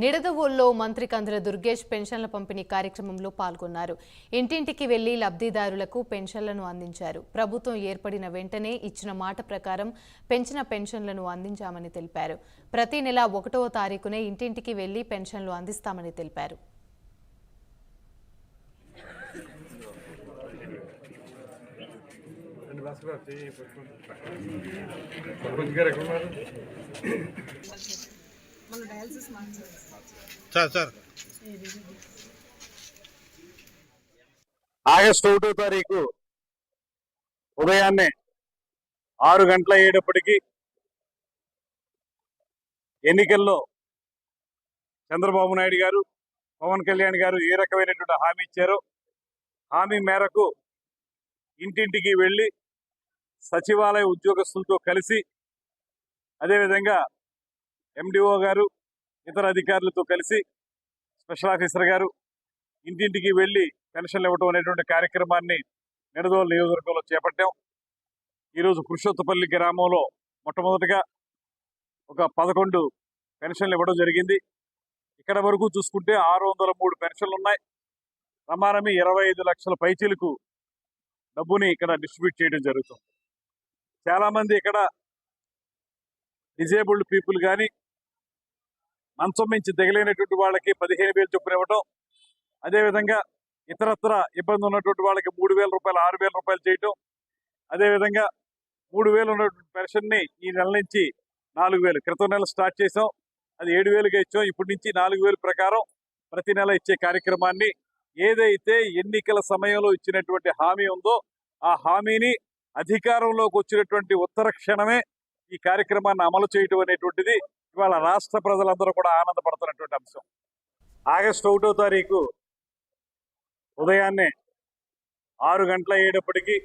నిడదవోల్లో మంత్రి కందుల దుర్గేష్ పెన్షన్ల పంపిణీ కార్యక్రమంలో పాల్గొన్నారు. ఇంటింటికి వెళ్ళి లబ్ధిదారులకు పెన్షన్లను అందించారు. ప్రభుత్వం ఏర్పడిన వెంటనే ఇచ్చిన మాట ప్రకారం పెంచిన పెన్షన్లను అందించామని తెలిపారు. ప్రతి నెల ఒకటవ తారీఖునే ఇంటింటికి వెళ్ళి పెన్షన్లు అందిస్తామని తెలిపారు. Sir sir. ఆగస్టు ఒకటో తారీఖు ఉదయాన్నే ఆరు గంటల అయ్యేటప్పటికీ ఎన్నికల్లో చంద్రబాబు నాయుడు గారు పవన్ కళ్యాణ్ గారు ఏ రకమైనటువంటి హామీ ఇచ్చారో హామీ మేరకు ఇంటింటికి వెళ్ళి సచివాలయ ఉద్యోగస్తులతో కలిసి అదేవిధంగా ఎండిఓ గారు ఇతర అధికారులతో కలిసి స్పెషల్ ఆఫీసర్ గారు ఇంటింటికి వెళ్ళి పెన్షన్లు ఇవ్వటం అనేటువంటి కార్యక్రమాన్ని నిడదోలు నియోజకవర్గంలో చేపట్టాం. ఈరోజు పురుషోత్తపల్లి గ్రామంలో మొట్టమొదటిగా ఒక పదకొండు పెన్షన్లు ఇవ్వడం జరిగింది. ఇక్కడ వరకు చూసుకుంటే ఆరు వందల మూడు పెన్షన్లు ఉన్నాయి రమారమి ఇరవై ఐదు లక్షల పైచీలకు డబ్బుని ఇక్కడ డిస్ట్రిబ్యూట్ చేయడం జరుగుతుంది. చాలామంది ఇక్కడ డిజేబుల్డ్ పీపుల్ కానీ మంచం మించి దిగలేనటువంటి వాళ్ళకి పదిహేను వేలు చొప్పున ఇవ్వటం అదేవిధంగా ఇతరత్ర ఇబ్బంది ఉన్నటువంటి వాళ్ళకి మూడు వేల రూపాయలు ఆరు వేల రూపాయలు చేయటం అదేవిధంగా మూడు వేలు ఉన్నటువంటి పెన్షన్ని ఈ నెల నుంచి నాలుగు వేలు క్రితం నెల స్టార్ట్ చేసాం అది ఏడు వేలుగా ఇచ్చాం ఇప్పటి నుంచి నాలుగు వేలు ప్రకారం ప్రతి నెల ఇచ్చే కార్యక్రమాన్ని ఏదైతే ఎన్నికల సమయంలో ఇచ్చినటువంటి హామీ ఉందో ఆ హామీని అధికారంలోకి వచ్చినటువంటి ఉత్తర క్షణమే ఈ కార్యక్రమాన్ని అమలు చేయటం అనేటువంటిది ఇవాళ రాష్ట్ర ప్రజలందరూ కూడా ఆనందపడుతున్నటువంటి అంశం. ఆగస్టు ఒకటో తారీఖు ఉదయాన్నే ఆరు గంటల అయ్యేటప్పటికీ